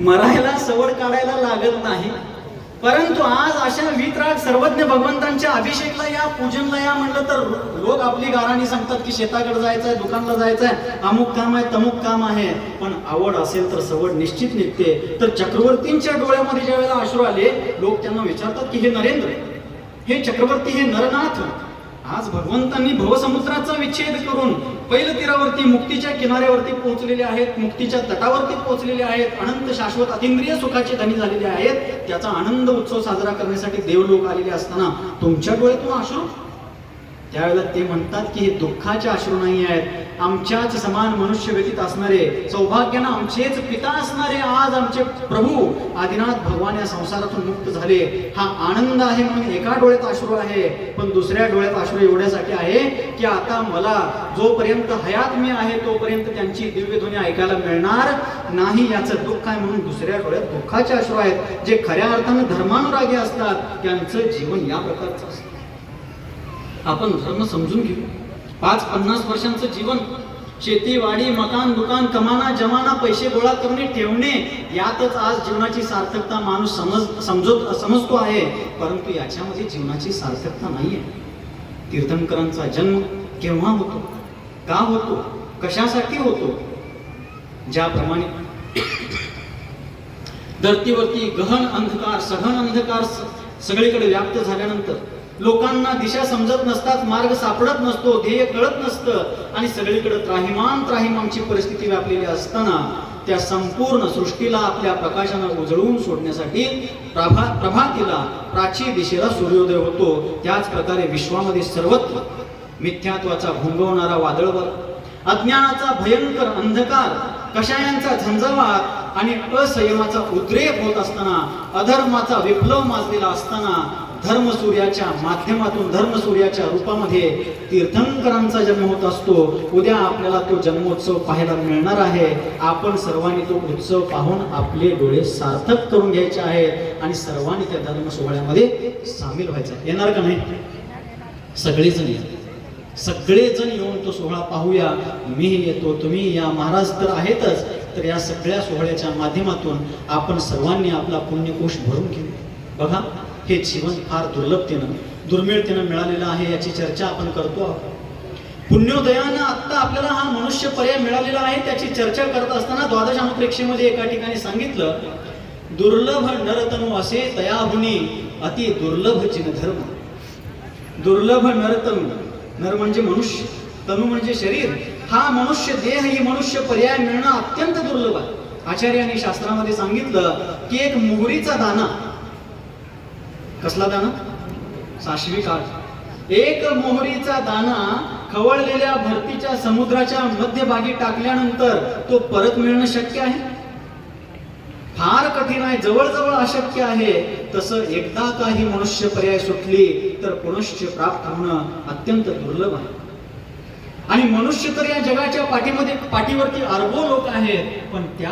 मरायला सवड काढायला लागत नाही परंतु आज अशा वितराग सर्वज्ञ भगवंतांच्या अभिषेकला या पूजनला या म्हणलं तर लोक आपली गाराणी सांगतात की शेताकडे जायचंय दुकानला जायचंय अमुक काम आहे तमुक काम आहे पण आवड असेल तर सवड निश्चित निघते तर चक्रवर्तींच्या डोळ्यामध्ये ज्या वेळेला अश्रू आले लोक त्यांना विचारतात की हे नरेंद्र हे चक्रवर्ती हे नरनाथ आज भगवंतांनी भवसमुद्राचा विच्छेद करून पैल तीरावरती मुक्तीच्या किनाऱ्यावरती पोहोचलेले आहेत मुक्तीच्या तटावरती पोहोचलेले आहेत अनंत शाश्वत अतिंद्रिय सुखाचे धनी झालेले आहेत. त्याचा आनंद उत्सव साजरा करण्यासाठी देवलोक आलेले असताना तुमच्या डोळ्यातून अश्रू त्यावेळेला ते म्हणतात की हे दुःखाचे अश्रू नाही आहेत. आमच्याच समान मनुष्य व्यतीत असणारे सौभाग्यानं आमचेच पिता असणारे आज आमचे प्रभू आदिनाथ भगवान या संसारातून मुक्त झाले. हा आनंद आहे म्हणून एका डोळ्यात अश्रू आहे पण दुसऱ्या डोळ्यात अश्रू एवढ्यासाठी आहे की आता मला जोपर्यंत हयात मी आहे तोपर्यंत त्यांची दिव्यध्वनी ऐकायला मिळणार नाही याचं दुःख आहे म्हणून दुसऱ्या डोळ्यात दुःखाचे अश्रू आहेत. जे खऱ्या अर्थानं धर्मानुरागी असतात त्यांचं जीवन या प्रकारचं असतं. आपण धर्म समजून घेऊ. पाच पन्नास वर्षांचं जीवन शेतीवाडी मकान दुकान कमाना जमाना पैसे गोळा करणे ठेवणे यातच आज जीवनाची सार्थकता माणूस समज समजत समजतो आहे. परंतु याच्यामध्ये जीवनाची सार्थकता नाही आहे तीर्थंकरांचा जन्म केव्हा होतो? का होतो? कशासाठी होतो? ज्याप्रमाणे धरतीवरती गहन अंधकार सघन अंधकार सगळीकडे व्याप्त झाल्यानंतर लोकांना दिशा समजत नसतात मार्ग सापडत नसतो ध्येय कळत नसतं आणि सगळीकडे त्राहिमान त्राहिमामची परिस्थिती व्यापलेली असताना त्या संपूर्ण सृष्टीला आपल्या प्रकाशानं उजळवून सोडण्यासाठी प्रभा प्रभातीला प्राची दिशेला सूर्योदय होतो. त्याच प्रकारे विश्वामध्ये सर्वत्र मिथ्यात्वाचा भुंगवणारा वादळवर अज्ञानाचा भयंकर अंधकार कषायांचा झंझावात आणि असंयमाचा उद्रेक होत असताना अधर्माचा विप्लव माजलेला असताना धर्मसूर्याच्या माध्यमातून धर्मसूर्याच्या रूपामध्ये तीर्थंकरांचा जन्म होत असतो. उद्या आपल्याला तो जन्मोत्सव पाहायला मिळणार आहे. आपण सर्वांनी तो उत्सव पाहून आपले डोळे सार्थक करून घ्यायचे आहेत आणि सर्वांनी त्या धर्म सोहळ्यामध्ये सामील व्हायचं येणार का नाही? सगळेजण या. सगळेजण येऊन तो सोहळा पाहूया. मी येतो तुम्ही या. महाराज तर आहेतच तर या सगळ्या सोहळ्याच्या माध्यमातून आपण सर्वांनी आपला पुण्यकोश भरून घेऊ. बघा. हे जीवन फार दुर्लभतेनं दुर्मिळतेनं मिळालेलं आहे याची चर्चा आपण करतो आहोत. पुण्योदयानं आत्ता आपल्याला हा मनुष्य पर्याय मिळालेला आहे त्याची चर्चा करत असताना द्वादश अनुप्रेक्षेमध्ये एका ठिकाणी सांगितलं दुर्लभ नरतनु असे तयाहुनी अति दुर्लभ चिन धर्म. दुर्लभ नरतनु नर म्हणजे मनुष्य तनु म्हणजे शरीर. हा मनुष्य देह ही मनुष्य पर्याय मिळणं अत्यंत दुर्लभ आहे. आचार्यांनी शास्त्रामध्ये सांगितलं की एक मोहरीचा दाना कसला दाना? साशवी काळ. एक मोहरीचा दाना खवळलेल्या भरतीच्या समुद्राच्या मध्यभागी टाकल्यानंतर तो परत मिळणं शक्य आहे? फार कठीण आहे जवळजवळ अशक्य आहे. तसं एकदा काही मनुष्य पर्याय सुटली तर पुनश्च प्राप्त होणं अत्यंत दुर्लभ आहे. आणि मनुष्य तर या जगाच्या पाठीमध्ये पाठीवरती अर्बो लोक आहेत पण त्या